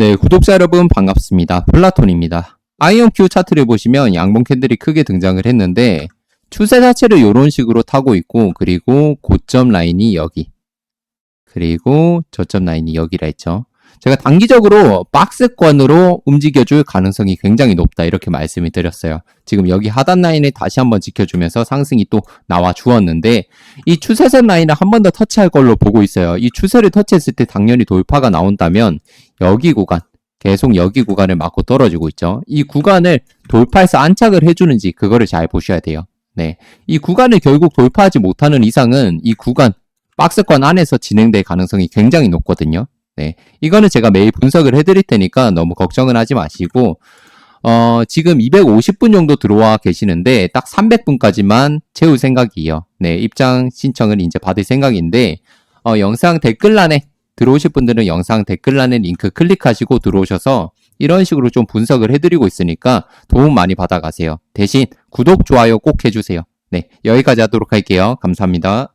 네, 구독자 여러분 반갑습니다. 플라톤입니다. 아이언큐 차트를 보시면 양봉 캔들이 크게 등장을 했는데 추세 자체를 이런 식으로 타고 있고 그리고 고점 라인이 여기 그리고 저점 라인이 여기라 했죠. 제가 단기적으로 박스권으로 움직여줄 가능성이 굉장히 높다 이렇게 말씀을 드렸어요. 지금 여기 하단 라인을 다시 한번 지켜주면서 상승이 또 나와 주었는데 이 추세선 라인을 한 번 더 터치할 걸로 보고 있어요. 이 추세를 터치했을 때 당연히 돌파가 나온다면 여기 구간 계속 여기 구간을 맞고 떨어지고 있죠. 이 구간을 돌파해서 안착을 해주는지 그거를 잘 보셔야 돼요. 네, 이 구간을 결국 돌파하지 못하는 이상은 이 구간 박스권 안에서 진행될 가능성이 굉장히 높거든요. 네, 이거는 제가 매일 분석을 해드릴 테니까 너무 걱정은 하지 마시고 어, 지금 250분 정도 들어와 계시는데 딱 300분까지만 채울 생각이에요. 네, 입장 신청을 이제 받을 생각인데 어, 영상 댓글란에 들어오실 분들은 영상 댓글란에 링크 클릭하시고 들어오셔서 이런 식으로 좀 분석을 해드리고 있으니까 도움 많이 받아가세요. 대신 구독, 좋아요 꼭 해주세요. 네, 여기까지 하도록 할게요. 감사합니다.